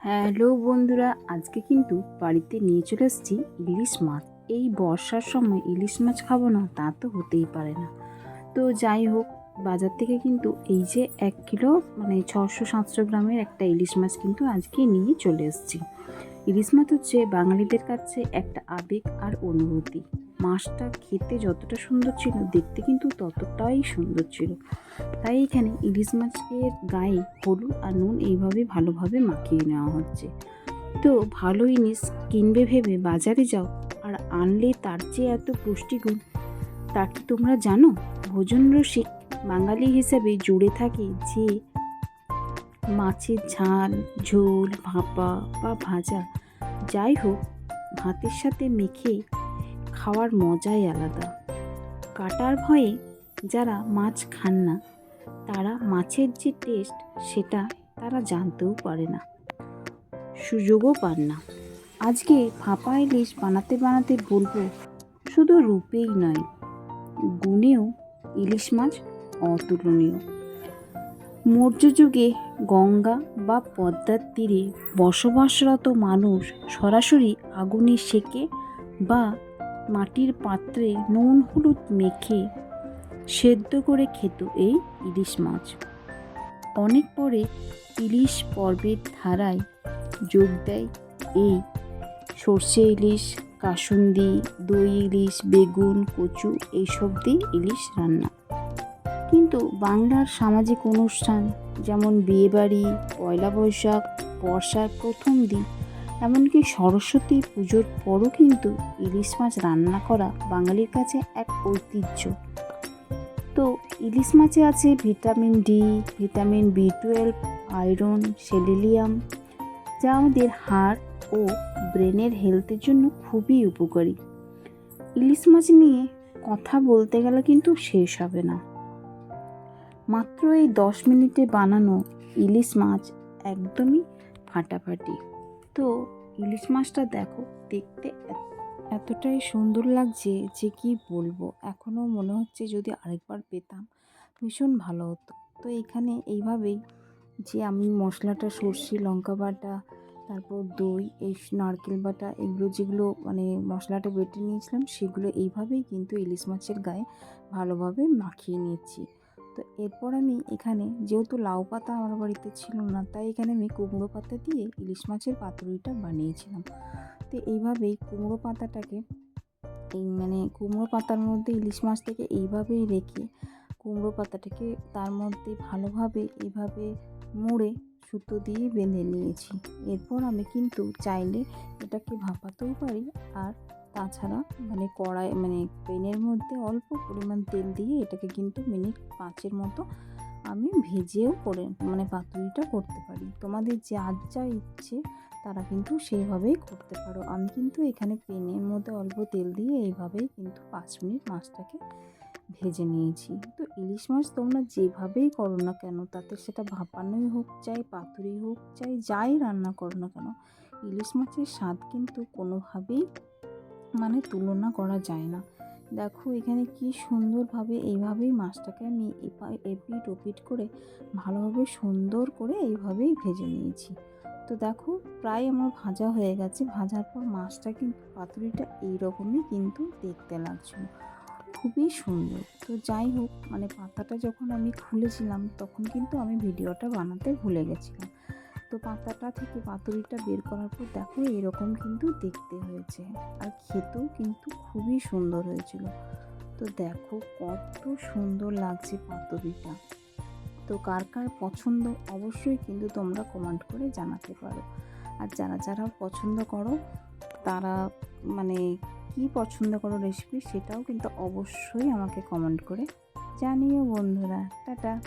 Hello বন্ধুরা, আজকে কিন্তু বাড়িতে নিয়ে চলে এসেছি ইলিশ মাছ। এই বর্ষার সময় ইলিশ মাছ খাব না, তা তো হতেই পারে না। তো যাই হোক, বাজার থেকে কিন্তু এই যে এক কিলো মানে ছশো সাতশো গ্রামের একটা ইলিশ মাছ কিন্তু আজকে নিয়ে চলে এসেছি। ইলিশ মাছ হচ্ছে বাঙালিদের কাছে একটা আবেগ আর অনুভূতি। মাছটা খেতে যতটা সুন্দর ছিল, দেখতে কিন্তু ততটাই সুন্দর ছিল। তাই এখানে ইলিশ মাছের গায়ে হলুদ আর নুন এইভাবে ভালোভাবে মাখিয়ে নেওয়া হচ্ছে। তো ভালো ইলিশ কিনবে ভেবে বাজারে যাও আর আনলে তার চেয়ে এত পুষ্টিগুণ, তা কি তোমরা জানো? ভোজন রসিক বাঙালি হিসাবে জুড়ে থাকে যে মাছের ঝাল, ঝোল, ভাপা বা ভাজা যাই হোক, ভাতের সাথে মেখে খাওয়ার মজাই আলাদা। কাটার ভয়ে যারা মাছ খান না, তারা মাছের যে টেস্ট সেটা তারা জানতেও পারে না। সুযোগও পান না। আজকে ফাঁপা ইলিশ বানাতে বানাতে বলব শুধু রূপেই নয়, গুণেও ইলিশ মাছ অতুলনীয়। মৌর্য যুগে গঙ্গা বা পদ্মার তীরে বসবাসরত মানুষ সরাসরি আগুনে সেকে বা মাটির পাত্রে নুন হলুদ মেখে সেদ্ধ করে খেত এই ইলিশ মাছ। অনেক পরে ইলিশ পর্বের ধারায় যোগ দেয় এই সর্ষে ইলিশ, কাসুন্দি, দই ইলিশ, বেগুন, কচু এইসব দিয়ে ইলিশ রান্না। কিন্তু বাংলার সামাজিক অনুষ্ঠান যেমন বিয়েবাড়ি, পয়লা বৈশাখ, বর্ষার প্রথম দিন এমনকি সরস্বতী পুজোর পরও কিন্তু ইলিশ মাছ রান্না করা বাঙালির কাছে এক ঐতিহ্য। তো ইলিশ মাছে আছে vitamin D, vitamin B twelve, iron, selenium, যা আমাদের হাড় ও ব্রেনের হেলথের জন্য খুবই উপকারী। ইলিশ মাছ নিয়ে কথা বলতে গেলে কিন্তু শেষ হবে না। মাত্র এই দশ মিনিটে বানানো ইলিশ মাছ একদমই ফাটাফাটি। তো ইলিশ মাছটা দেখো, দেখতে এতটাই সুন্দর লাগছে যে কি বলব? এখনও মনে হচ্ছে যদি আরেকবার পেতাম, ভীষণ ভালো হতো। তো এখানে এইভাবেই যে আমি মশলাটা, সর্ষে, লঙ্কা বাটা, তারপর দই, এই নারকেল বাটা, এগুলো যেগুলো মানে মশলাটা বেটে নিয়েছিলাম, সেগুলো এইভাবেই কিন্তু ইলিশ মাছের গায়ে ভালোভাবে মাখিয়ে নিয়েছি। তো এরপর আমি এখানে যেহেতু লাউ পাতা আমার বাড়িতে ছিল না, তাই এখানে আমি কুমড়ো পাতা দিয়ে ইলিশ মাছের পাতুরিটা বানিয়েছিলাম। তো এইভাবেই কুমড়ো পাতাটাকে এই মানে কুমড়ো পাতার মধ্যে ইলিশ মাছটাকে এইভাবেই রেখে কুমড়ো পাতাটাকে তার মধ্যে ভালোভাবে এইভাবে মুড়ে সুতো দিয়ে বেঁধে নিয়েছি। এরপর আমি কিন্তু চাইলে এটাকে ভাপাতেও পারি আর তাছাড়া মানে কড়াই মানে পেনের মধ্যে অল্প পরিমাণ তেল দিয়ে এটাকে কিন্তু মিনিট পাঁচের মতো আমি ভেজেও করে মানে পাতুরিটা করতে পারি। তোমাদের যার যা ইচ্ছে তারা কিন্তু সেইভাবেই করতে পারো। আমি কিন্তু এখানে পেনের মধ্যে অল্প তেল দিয়ে এইভাবেই কিন্তু পাঁচ মিনিট মাছটাকে ভেজে নিয়েছি। তো ইলিশ মাছ তোমরা যেভাবেই করো না কেন, তাতে সেটা ভাপানোই হোক চাই, পাতুরি হোক চাই, যাই রান্না করো না কেন, ইলিশ মাছের স্বাদ কিন্তু কোনোভাবেই মানে তুলনা করা যায় না। দেখো, এখানে কি সুন্দরভাবে এইভাবেই মাছটাকে আমি এপা- এপিট ওপিট করে ভালোভাবে সুন্দর করে এইভাবেই ভেজে নিয়েছি। তো দেখো, প্রায় আমার ভাজা হয়ে গেছে। ভাজার পর মাছটা কিন্তু, পাতুরিটা এইরকমই কিন্তু দেখতে লাগছিল। খুবই সুন্দর। তো যাই হোক মানে পাতাটা যখন আমি খুলেছিলাম, তখন কিন্তু আমি ভিডিওটা বানাতে ভুলে গেছিলাম। তো পাতাটা থেকে পাতুরিটা বের করার পর দেখো, এরকম কিন্তু দেখতে হয়েছে। আর খেতেও কিন্তু খুবই সুন্দর হয়েছিল। তো দেখো কত সুন্দর লাগছে পাতুরিটা। তো কার কার পছন্দ অবশ্যই কিন্তু তোমরা কমেন্ট করে জানাতে পারো। আর যারা যারা পছন্দ করো, তারা মানে কি পছন্দ করো রেসিপি সেটাও কিন্তু অবশ্যই আমাকে কমেন্ট করে জানিও বন্ধুরা। টাটা।